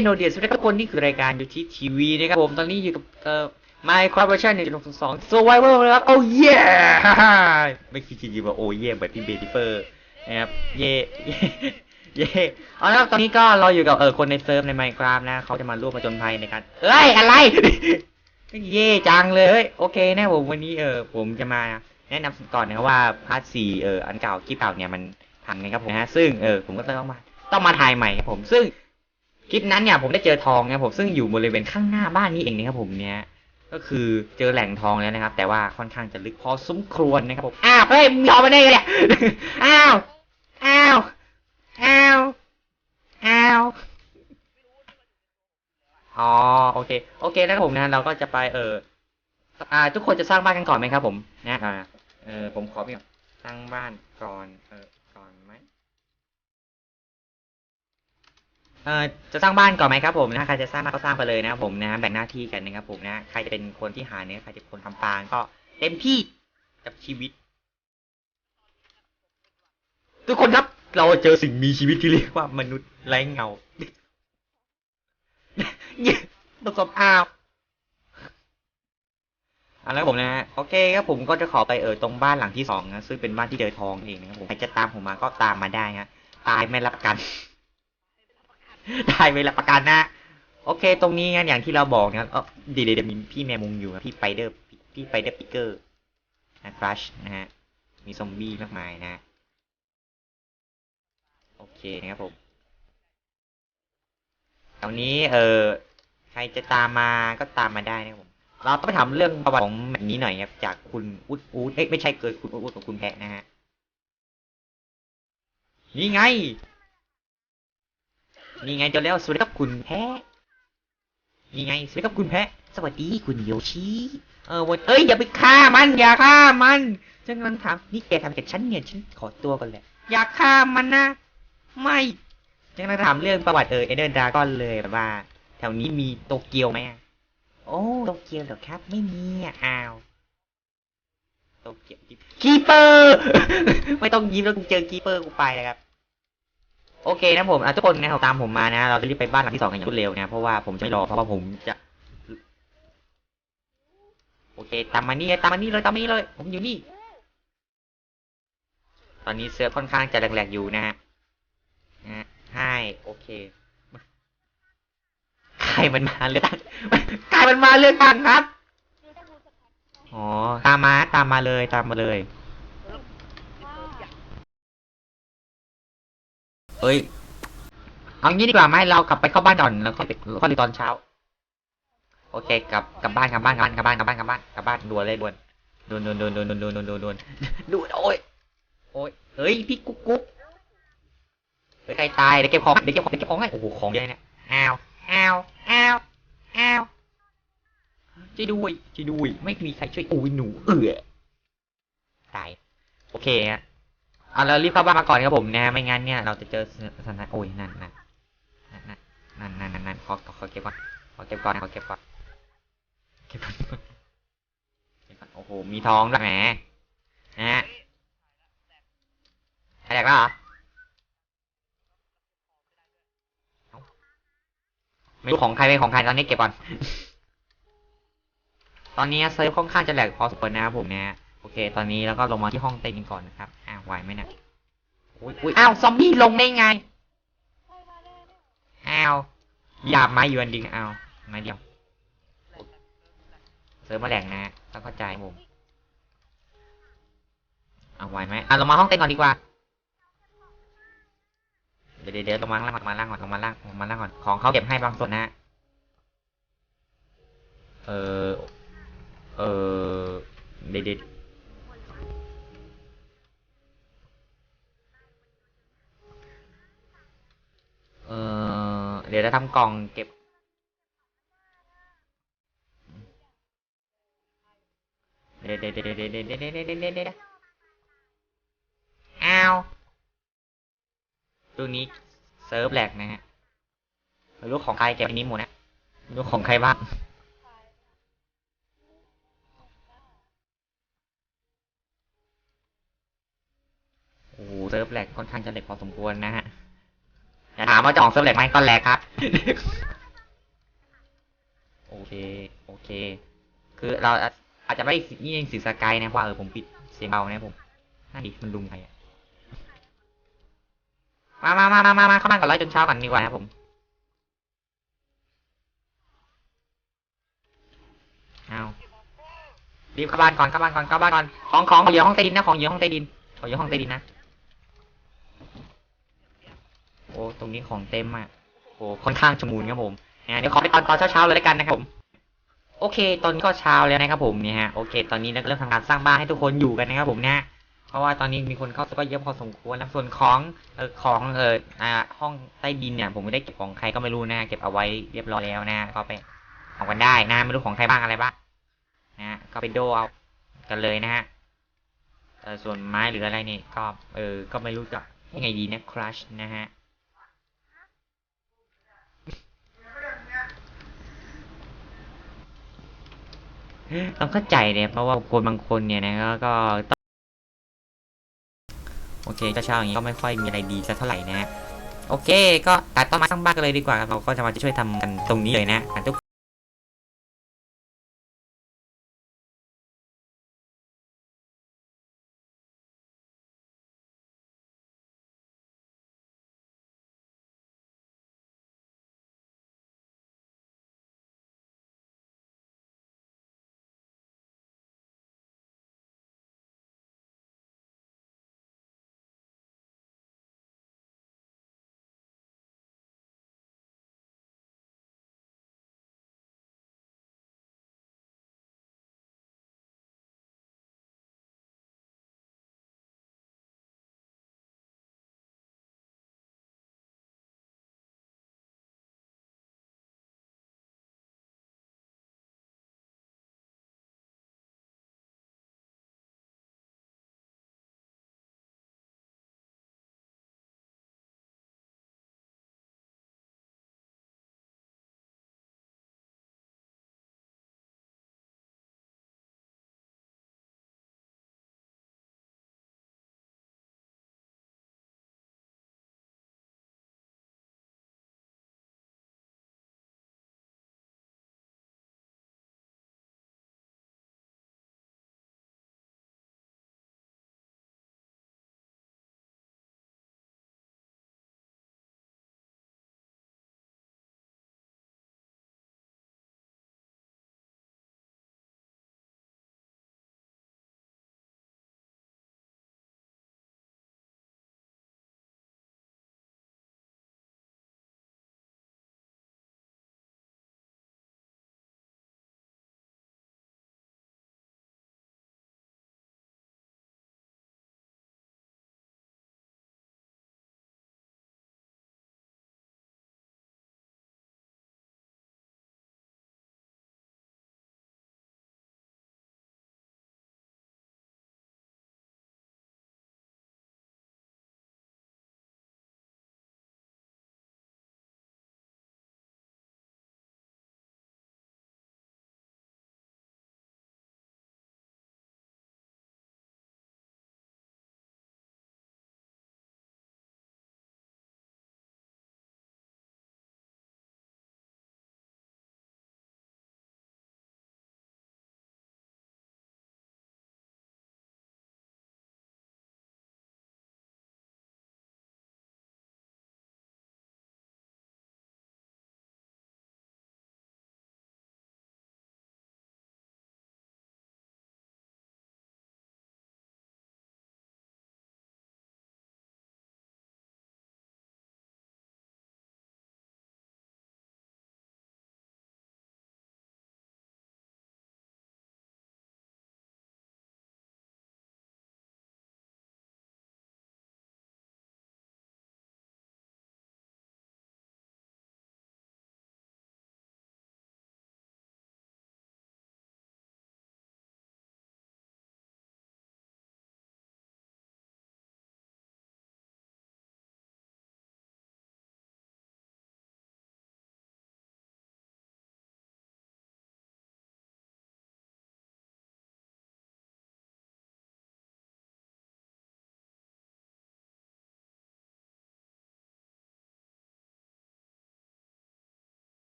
สเกนโนเดียสวัสดีทุกคนนี่คือรายการอยู่ที่ทีวีนะครับผมตอนนี้อยู่กับเอ่อ Minecraft version 1.6.2 Survival นะครับโอ้เย่ไม่คิดจริงๆว่าโอ้เย่แบบพี่เบติเฟอร์นะครับเย่เย่เอาละครับตอนนี้ก็เราอยู่กับเออคนในเซิร์ฟใน Minecraft นะเขาจะมาร่วมผจญภัยในการเอ้ยอะไร เย่จังเลยเฮ้ยโอเคนะผมวันนี้เออผมจะมาแนะนำก่อนนะครับว่าพาร์ทสี่เอออันเก่าคลิปเก่าเนี่ยมันพังนะครับผมนะซึ่งเออผมก็ต้องมาต้องมาถ่ายใหม่ครับผมซึ่ง คลิปนั้นเนี่ยผมได้เจอทองนะผมซึ่งอยู่บริเวณข้างหน้าบ้านนี้เองนะครับผมเนี่ยก็คือเจอแหล่งทองแล้วนะครับ แต่ว่าค่อนข้างจะลึกพอสมควรนะครับผมอ้าวเฮ้ยมึงยอมมาได้ไงเนี่ยอ้าวอ้าวอ้าวอ้าวอ๋อโอเค โอเคแล้วครับผมนะเราก็จะไปเอออ่า ทุกคนจะสร้างบ้านกันก่อนไหมครับ ผมนะอ่าเออผมขอพี่ก่อนสร้างบ้านก่อนเออก่อนไหม เออจะสร้างบ้านก่อนไหมครับผมนะใครจะสร้างบ้านก็สร้างไปเลยนะครับผมนะแบ่งหน้าที่กันนะครับผมนะใครจะเป็นคนที่หาเนื้อใครจะเป็นคนทำฟางก็เต็มที่กับชีวิต ทุกคนครับ เราเจอสิ่งมีชีวิตที่เรียกว่ามนุษย์ไร้เงาเย้ประสบอ้าวอะแล้วผมนะฮะโอเคครับผมก็จะขอไปเออตรงบ้านหลังที่สองนะซึ่งเป็นบ้านที่เจอทองเองนะครับผมใครจะตามผมมาก็ตามมาได้ฮะตายไม่รับกัน ตายไม่รับประกันนะ โอเค ตรงนี้งั้นอย่างที่เราบอกนะเออดีเดี๋ยวมีพี่แมมุงอยู่นะพี่ไปเดอร์พี่ไปเดอร์ปิกเกอร์นะครัชนะฮะมีซอมบี้มากมายนะ โอเคนะครับผมตรงนี้เออใครจะตามมาก็ตามมาได้นะครับผม เราต้องไปถามเรื่องประวัติของแบบนี้หน่อยครับจากคุณอุดอูดเอ้ยไม่ใช่เกิดคุณอุดอูดของคุณแพะนะฮะนี่ไง นี่ไงเจอแล้วสวัสดีครับคุณแพะนี่ไงสวัสดีครับคุณแพะ สวัสดีคุณโยชิเออวันเอ้ยอย่าไปฆ่ามัน อย่าฆ่ามันฉันกำลังถามนี่แกทำกับฉันเนี่ยฉันขอตัวก่อนแหละอย่าฆ่ามันนะ ไม่ฉันกำลังถามเรื่องประวัติเออเอเดนดราก้อนเลยแบบว่า แถวนี้มีโตเกียวไหมโอ้โตเกียวเหรอครับ ไม่มีอ้าวโตเกียวคีเปอร์ ไม่ต้องยิ้มแล้วกูเจอคีเปอร์กูไปนะครับ โอเคนะผมอะทุกคนนะครับตามผมมานะ เราจะรีบไปบ้านหลังที่สองกันอย่างรวดเร็วนะ เพราะว่าผมจะไม่รอ เพราะว่าผมจะ โอเค ตามมานี่ตามมานี่เลยตามมานี่เลย ผมอยู่นี่ ตอนนี้เสื้อค่อนข้างจะแหลกๆอยู่นะฮะนะให้โอเค ใครมันมาเลือกตั้งใครมันมาเลือกตั้งครับ อ๋อ ตามมา ตามมาเลย ตามมาเลย เอ้ย เอางี้ดีกว่าไหมเรากลับไปเข้าบ้านก่อนแล้วก็ไปค่อยไปตอนเช้า โอเคกลับกลับบ้านกลับบ้านกลับบ้านกลับบ้านกลับบ้านกลับบ้านกลับบ้านด่วนเลยด่วนด่วนด่วนด่วนด่วนด่วนด่วนด่วนด่วนด่วนโอ้ยโอ้ยเฮ้ยพี่กุ๊กกุ๊กเฮ้ยใครตายเดี๋ยวเก็บของเดี๋ยวเก็บของเดี๋ยวเก็บของให้โอ้โหของเยอะเนี่ยอ้าวอ้าวอ้าวอ้าวช่วยด้วยช่วยด้วยไม่มีใครช่วยโอ้ยหนูเอือตายโอเคฮะ อาเรารีบเข้าบ้านมาก่อนครับผมนะไม่งั้นเนี่ยเราจะเจอสถานโอ้ยนั่นนั่นนั่นนั่นนั่นนั่นขอขอเก็บก่อนขอเก็บก่อนขอเก็บก่อนเก็บก่อนเก็บก่อนโอ้โหมีทองด้วยแหมนะฮะแดกแล้วเหรอไม่รู้ของใครเป็นของใครตอนนี้เก็บก่อน ตอนนี้เซิร์ฟค่อนข้างจะแหลกพอสมควรนะครับผมเนี่ย โอเค ตอนนี้แล้วก็ลงมาที่ห้องเต้นกันก่อนนะครับ อ้าวไหวไหมเนี่ยอุ้ยอุ้ยอ้าว ซอมบี้ลงได้ไง อ้าวหยาบไม้อยู่อันดิงอ้าวไม้เดียวเซิร์ฟมาแหลกนะต้องเข้าใจผมเอาไหวไหมอะลงมาห้องเต้นก่อนดีกว่าเดี๋ยวเดี๋ยวเดี๋ยวลงมาล่างก่อนลงมาล่างก่อนลงมาล่างลงมาล่างก่อน ของเขาเก็บให้บางส่วนนะ เออเออเดี๋ยวเดี๋ เออเดี๋ยวจะทำกล่องเก็บเดี๋ยวเดี๋ยวเดี๋ยวเดี๋ยวเดี๋ยวเดี๋ยวเดี๋ยวเดี๋ยวเดี๋ยวเดี๋ยวอ้าวตัวนี้เซิร์ฟแหลกนะฮะไม่รู้ของใครเก็บอันนี้หมดนะไม่รู้ของใครบ้างโอ้เซิร์ฟแหลกค่อนข้างจะแหล็กพอสมควรนะฮะ ใจอย่ถามว่าจะออกเซิร์ฟแหลกไหมก็แหลกครับ โอเค โอเค คือเราอาจจะไม่ได้นี่เองสีสกายนะเพราะว่าเออผมปิดเสียงเบานะผมน่าดิมันลุมใครอะมามามามามามาเข้าบ้านก่อนไล่จนเช้าก่อนดีกว่านะครับผมเอารีบเข้าบ้านก่อนเข้าบ้านก่อนเข้าบ้านก่อน ของของอยู่ห้องใต้ดินนะ ของอยู่ห้องใต้ดินของอยู่ห้องใต้ดินนะ โอ้ ตรงนี้ของเต็มอะโอ้ค่อนข้างชมูนครับผมนะเดี๋ยวขอไปตอนตอนเช้าๆเลยแล้วกันนะครับผมโอเค ตอนนี้ก็เช้าแล้วนะครับผมเนี่ยฮะโอเค ตอนนี้เราเริ่มทำการสร้างบ้านให้ทุกคนอยู่กันนะครับผมนะเพราะว่าตอนนี้มีคนเข้าก็เยอะพอสมควรนะส่วนของเออของเอออ่าห้องใต้ดินเนี่ยผมไม่ได้เก็บของใครก็ไม่รู้นะเก็บเอาไว้เรียบร้อยแล้วนะก็ไปเอากันได้นะไม่รู้ของใครบ้างอะไรบ้างนะก็ไปโดเอากันเลยนะฮะเออส่วนไม้หรืออะไรนี่ก็เออก็ไม่รู้จะยังไงดีนะครัชนะฮะ ต้องเข้าใจเนี่ยเพราะว่าคนบางคนเนี่ยนะก็ก็โอเคเช้าๆอย่างนี้ก็ไม่ค่อยมีอะไรดีสักเท่าไหร่นะโอเค ก็ตัดต้นไม้สร้างบ้านกันเลยดีกว่าเราก็จะมาช่วยทำกันตรงนี้เลยนะอะทุก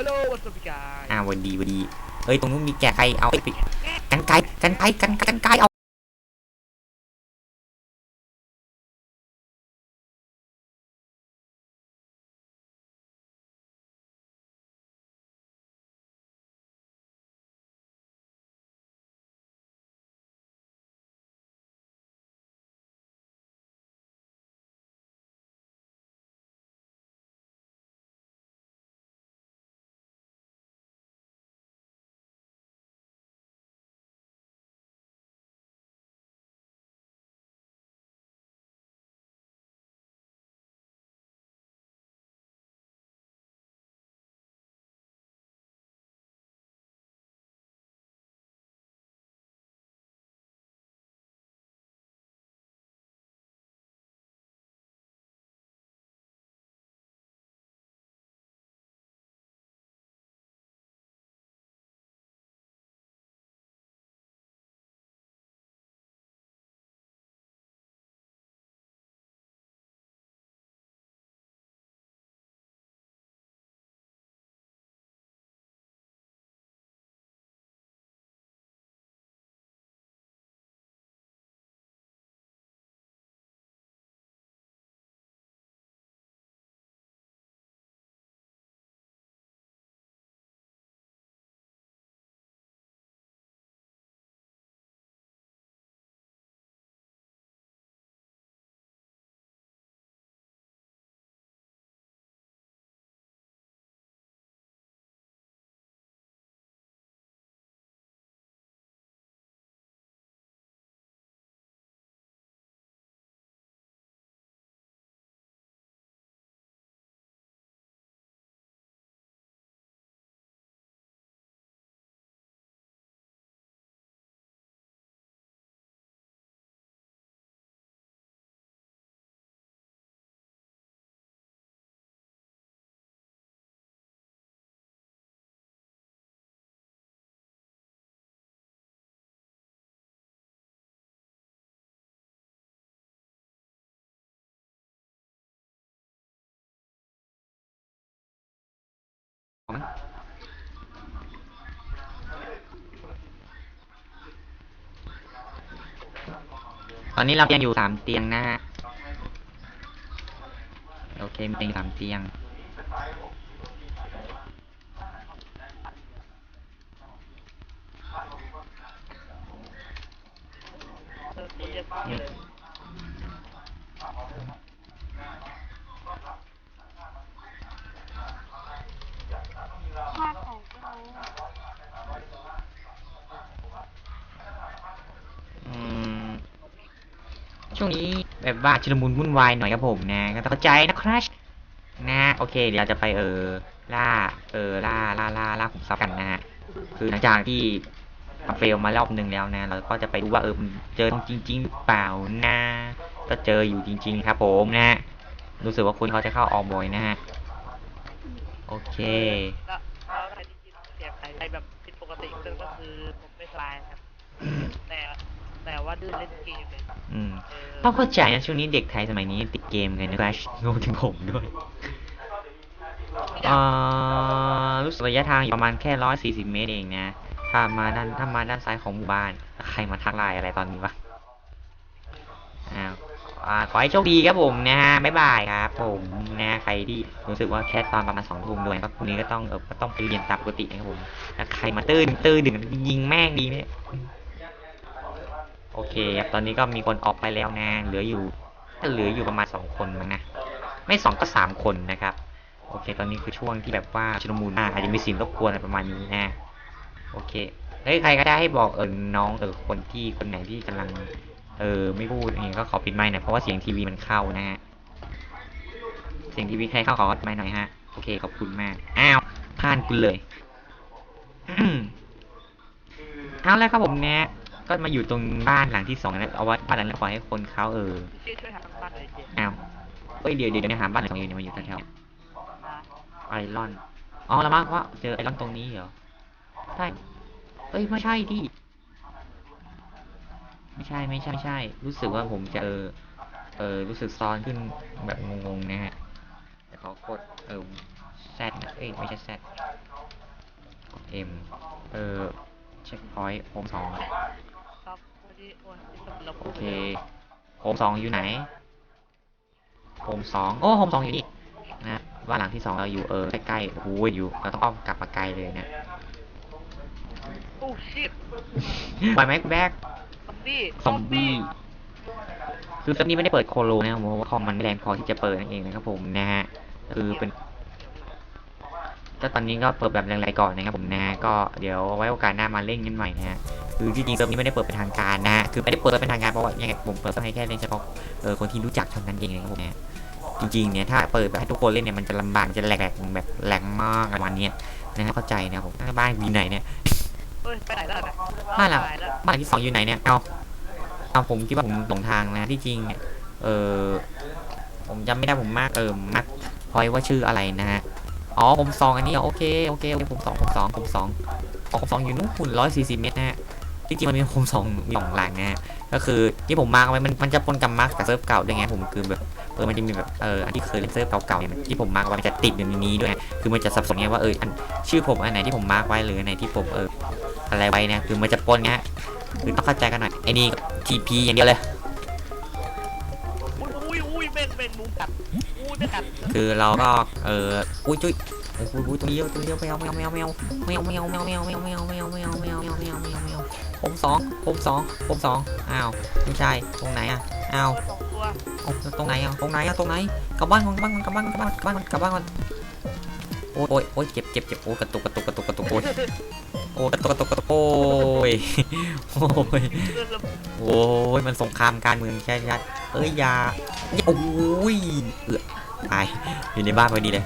ฮัลโหลวัสดีกายอ่าวันดีวันดีเฮ้ยตรงนู้นมีแกะไก่เอาไปปิดกันไก่กันไก่กันกันไก่เอา ตอนนี้เรายังอยู่สามเตียงนะฮะ โอเคมีเตียงสามเตียง ภาคของก็รู้ อืมช่วงนี้แบบ ว่าชุลมุนวุ่นวายหน่อยครับผมนะก็ต้องเข้าใจนะครับนะโอเค เดี๋ยวจะไปเออล่าเออล่าล่าล่าล่าขุมทรัพย์กันนะฮะคือหลังจากที่ทำเฟลมารอบหนึ่งแล้วนะ เราก็จะไปดูว่าเออเจอจริงๆหรือเปล่านะ ก็เจออยู่จริง ๆ ครับผมนะฮะรู้สึกว่าคุณเขาจะเข้าออมบอยนะฮะโอเค ว่าดื้อเล่นเกมเลยอืมเออต้องเข้าใจนะช่วงนี้เด็กไทยสมัยนี้ติดเกมกันนะ Crash รวมถึงผมด้วยเอ่อรู้สึกระยะทางอยู่ประมาณแค่ร้อยสี่สิบเมตรเองนะ ถ้ามาด้านถ้ามาด้านซ้ายของหมู่บ้าน ใครมาทักไลน์อะไรตอนนี้วะอ้าวอ่าขอให้โชคดีครับผมนะฮะบ๊ายบายครับผมนะใครที่รู้สึกว่าแค่ตอนประมาณสองทุ่มด้วยก็พรุ่งนี้ก็ต้องเออก็ต้องไปเรียนตามปกตินะครับผมถ้าใครมาตื้นตื้นดึงยิงแม่งดีเนี่ย โอเคครับตอนนี้ก็มีคนออกไปแล้วนะเหลืออยู่เหลืออยู่ประมาณสองคนมั้งนะ ไม่สองก็สามคนนะครับ โอเค ตอนนี้คือช่วงที่แบบว่าชุลมุนมากอาจจะมีเสิ่งรบกวนอะไรประมาณนี้นะ โอเคเฮ้ยใครก็ได้ให้บอกเออน้องเออคนที่คนไหนที่กำลัง เออไม่พูดอย่างงี้ก็ขอปิดไมค์หน่อยเพราะว่าเสียงทีวีมันเข้านะฮะ เสียงทีวีใครเข้าขอปิดไมค์หน่อยฮะ โอเคขอบคุณมาก อ้าวพลาดคุณเลย เอาแล้วครับผมเนี่ย ก็มาอยู่ตรงบ้านหลังที่สองนะเอาไว้บ้านหลังนั้นปล่อยให้คนเขาเออช่วยช่วยหาทางบ้านเลยเจมส์อ้าวเอ้ยเดี๋ยวเดี๋ยวเดี๋ยวหาบ้านหลังสองอยู่เนี่ยมาอยู่แถวนะๆไอรอนอ๋อแล้วมั้งว่าเจอไอรอนตรงนี้เหรอใช่เอ้ยไม่ใช่ดิไม่ใช่ไม่ใช่ไม่ใช่ รู้สึกว่าผมจะเออเออรู้สึกซ้อนขึ้นแบบงงๆนะฮะแต่ขอกดเออแซดนะเอ้ยไม่ใช่แซด M เออเช็คพอยต์โฮมสอง ครับพอดีโอ้ยที่สมุนเราโอเคโฮมสองอยู่ไหนโฮมสองโอ้โฮมสองอยู่นี่นะบ้านหลังที่สองเราอยู่เออใกล้ๆโอ้โหอยู่เราต้องอ้อมกลับมาไกลเลยเนะโอ้ชิตไหวไหมคุณแบกซอมบี้ซอมบี้คือตอนนี้ไม่ได้เปิดโคโลนะครับผมเพราะว่าคอมมันไม่แรงพอที่จะเปิดนั่นเองนะครับผมนะฮะคือเป็นก็ตอนนี้ก็เปิดแบบแรงๆก่อนนะครับผมนะฮะก็เดี๋ยวไว้โอกาสหน้ามาเล่นกันใหม่นะฮะ คือจริงๆเซิร์ฟนี้ไม่ได้เปิดเป็นทางการนะฮะคือไม่ได้เปิดเป็นทางการเพราะว่ายังไงผมเปิดให้แค่เล่นเฉพาะเออคนที่รู้จักเท่านั้นเองนะครับผมนะฮะจริงๆเนี่ยถ้าเปิดแบบให้ทุกคนเล่นเนี่ยมันจะลำบากจะแหลกๆแบบแหลกมากประมาณเนี้ยนะฮะเข้าใจนะครับผมบ้านวีไหนเนี่ยเฮ้ยไปไหนแล้วนะบ้านเราไปไหนแล้วบ้านที่สองอยู่ไหนเนี่ยเอาเอาผมคิดว่าผมหลงทางนะที่จริงเนี่ยเออผมจำไม่ได้ผมมากเออมากพอยว่าชื่ออะไรนะฮะอ๋อผมสองอันนี้เหรอโอเคโอเคโอเคผมสองผมสองผมสองอ๋อผมสองอยู่นู่นร้อยสี่สิบเมตรนะฮะที่ จริงมันมีผมสองมีสองหลังนะฮะก็คือที่ผมมาร์กไว้มันมันจะปนกับมาร์กกับเซิร์ฟเก่าด้วยไงผมคือแบบเออมันจะมีแบบเอออันที่เคยเล่นเซิร์ฟเก่าๆเนี่ยมันที่ผมมาร์กไว้มันจะติดอยู่ในนี้ด้วยไงคือมันจะสับสนไงว่าเอออันชื่อผมอันไหนที่ผมมาร์กไว้หรืออันไหนที่ผมเอออะไรไว้เนี่ยคือมันจะปนไงฮะคือต้องเข้าใจกันหน่อยไอ้นี่ทีพีอย่างเดียวเลยอุ้ยอุ้ยอุ้ยเป็นเป็นมุมกัดอุ้ยเป็นกัดคือเราก็เอออุ้ยจุ้ยโอ้โหตัวเดียวตัวเดียวแมวแมวแมวแมวแมวแมวแมวแมวแมวแมวแมวแมวแมวแมวแมวแมวแมว ผมสองผมสองผมสองอ้าวไม่ใช่ตรงไหนอะอ้าวสองตัวตรงไหนอะตรงไหนอะตรงไหนกลับบ้านกลับบ้านกลับบ้านกลับบ้านกลับบ้านก่อนโอ้ยโอ้ยโอ้ยเจ็บเจ็บเจ็บโอ้ยกระตุกกระตุกกระตุกกระตุกโอ้ยโอ้ยกระตุกกระตุกกระตุกโอ้ยโอ้ยโอ้ยมันสงครามการเมืองใช่ชัดเอ้ยยาโอ้ยเอือตายอยู่ในบ้านพอดีเลย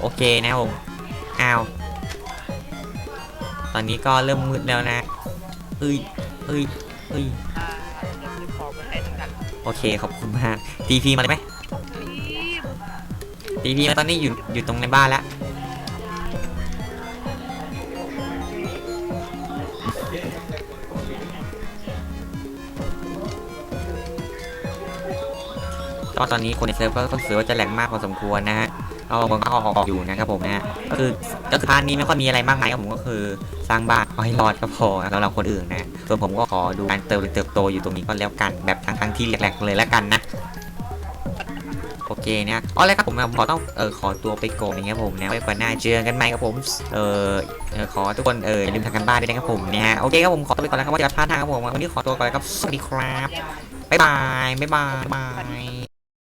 โอเคนะผมอ้าวตอนนี้ก็เริ่มมืดแล้วนะ เอ้ยเอ้ยเอ้ยอ่าเดี๋ยวซื้อของมาให้ทั้งกันโอเคขอบคุณมากทีพีมาเลยไหมรีบทีพีมาตอนนี้อยู่อยู่ตรงในบ้านแล้วก็ตอนนี้คนในเซิร์ฟก็ต้องถือว่าจะแหลกมากพอสมควรนะฮะ ก็บางก็ออออกอยู่นะครับผมนะ ก็คือก็คือพาร์ทนี้ไม่ค่อยมีอะไรมากมายครับผมก็คือสร้างบ้านเอาให้รอดก็พอสำหรับคนอื่นนะส่วนผมก็ขอดูการเติบเติบโตอยู่ตรงนี้ก็แล้วกันแบบทั้งทั้งๆที่แหลกๆเลยแล้วกันนะโอเคเนี่ยอ๋อแล้วครับผมผมขอต้องเออขอตัวไปโก่อนนะครับผมนะไว้ก่อนหน้าเจอกันใหม่ครับผมเออเออขอทุกคนเอออย่าลืมทำกันบ้านด้วยนะครับผมเนี่ยฮะโอเคครับผมขอตัวไปก่อนแล้วครับว่าจะพลาดทางครับผมวันนี้ขอตัวก่อนแล้วครับสวัสดีครับบ๊ายบายบ๊ายบาย